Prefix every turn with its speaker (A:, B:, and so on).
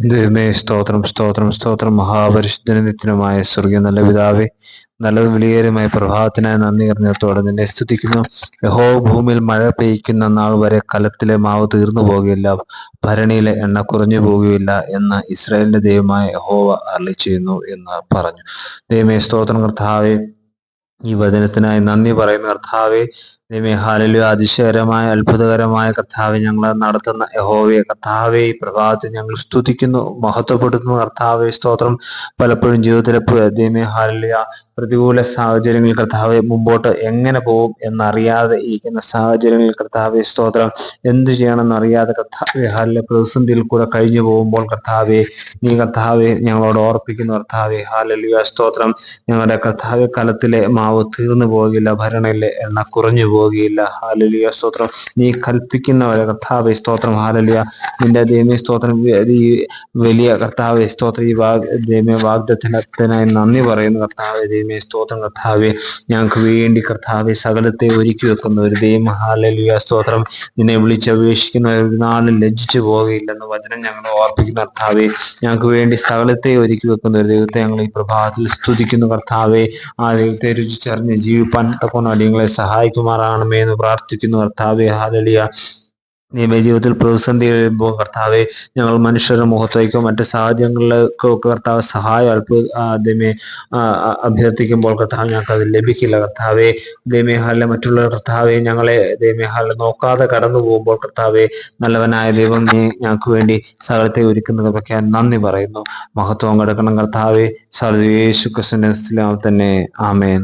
A: ദൈവമേ സ്തോത്രം സ്തോത്രം സ്തോത്രം. മഹാപരിശുദ്ധന നിത്യനുമായ സ്വർഗീയ നല്ല പിതാവേ നല്ലതും വിളിയേരുമായ പ്രഭാതത്തിനായി നന്ദി അറിഞ്ഞത്തോടെ നിന്നെ സ്തുതിക്കുന്നു. യഹോ ഭൂമിയിൽ മഴ പെയ്യ്ക്കുന്ന നാൾ വരെ കലത്തിലെ മാവ് തീർന്നു പോകുകയില്ല ഭരണിയിലെ എണ്ണ കുറഞ്ഞു പോകുകയില്ല എന്ന് ഇസ്രായേലിന്റെ ദൈവമായ യഹോവ അരളി ചെയ്യുന്നു എന്ന് പറഞ്ഞു. ദൈവമേ സ്തോത്രം കർത്താവെ ഈ വചനത്തിനായി നന്ദി പറയുന്ന കർത്താവെ. ദൈവമേ ഹാലലു അതിശയകരമായ അത്ഭുതകരമായ കർത്താവെ ഞങ്ങൾ നടത്തുന്ന യഹോവയെ കർത്താവെ ഈ പ്രഭാതത്തിൽ ഞങ്ങൾ സ്തുതിക്കുന്നു മഹത്വപ്പെടുത്തുന്നു കർത്താവെ സ്തോത്രം പലപ്പോഴും ജീവിതത്തിലെ ദൈവമേ പ്രതികൂല സാഹചര്യങ്ങളിൽ കർത്താവെ മുമ്പോട്ട് എങ്ങനെ പോകും എന്നറിയാതെ ഇരിക്കുന്ന സാഹചര്യങ്ങളിൽ കർത്താവെ സ്തോത്രം. എന്ത് ചെയ്യണമെന്ന് അറിയാതെ കർത്താവെ ഹാലിലെ പ്രതിസന്ധിയിൽ കൂടെ കഴിഞ്ഞു പോകുമ്പോൾ കർത്താവെ നീ കർത്താവെ ഞങ്ങളോട് ഓർപ്പിക്കുന്നു കർത്താവെ ഹാലലിയ സ്തോത്രം. ഞങ്ങളുടെ കർത്താവെ കലത്തിലെ മാവ് തീർന്നു പോകില്ല ഭരണിലെ എണ്ണ കുറഞ്ഞു പോകുകയില്ല. ഹാലലിയ സ്തോത്രം. നീ കൽപ്പിക്കുന്നവരെ കർത്താവെ സ്തോത്രം. ഹാലലിയ നിന്റെ ദൈവീയ സ്തോത്രം. ഈ വലിയ കർത്താവെ സ്തോത്രം. ഈ വാഗ് ദൈവീയ വാഗ്ദത്തിനായി നന്ദി പറയുന്നു കർത്താവെ ദൈവീയ സ്തോത്രം കർത്താവെ. ഞങ്ങൾക്ക് വേണ്ടി കർത്താവെ സകലത്തെ ഒരുക്കി വെക്കുന്ന ഒരു ദൈവം. ഹാലലിയ സ്തോത്രം. നിന്നെ വിളിച്ചപേക്ഷിക്കുന്ന ഒരു നാളും ലജ്ജിച്ചു പോകുകയില്ലെന്ന് വചനം ഞങ്ങൾ ഓർപ്പിക്കുന്ന കർത്താവെ. ഞങ്ങൾക്ക് വേണ്ടി സകലത്തെ ഒരുക്കി വെക്കുന്ന ഒരു ദൈവത്തെ ഞങ്ങൾ ഈ പ്രഭാതത്തിൽ സ്തുതിക്കുന്നു കർത്താവെ. ആ ദൈവത്തെ രുചിച്ചറിഞ്ഞ് ജീവിപ്പാൻ തക്കൊണ്ട് അടിയങ്ങളെ സഹായിക്കുമാറാണമേ എന്ന് പ്രാർത്ഥിക്കുന്നു. കർത്താവെ ഹാലലിയ നിയമ ജീവിതത്തിൽ പ്രതിസന്ധി വരുമ്പോൾ കർത്താവെ ഞങ്ങൾ മനുഷ്യരുടെ മുഖത്തേക്കോ മറ്റ് സാഹചര്യങ്ങളിലേക്കോ കർത്താവ് സഹായം അല്പ ദമേ അഭ്യർത്ഥിക്കുമ്പോൾ കർത്താവ് ഞങ്ങൾക്ക് അത് ലഭിക്കില്ല. കർത്താവെ ദേമേഹാലിലെ മറ്റുള്ള കർത്താവെ ഞങ്ങളെ ദേമേഹാലിൽ നോക്കാതെ കടന്നു പോകുമ്പോൾ കർത്താവെ നല്ലവനായ ദൈവം നീ ഞങ്ങൾക്ക് വേണ്ടി സകലത്തെ ഒരുക്കുന്നതൊക്കെ നന്ദി പറയുന്നു. മഹത്വം കിടക്കണം കർത്താവെ. സർവേശു കൃഷ്ണൻ തന്നെ. ആമേൻ.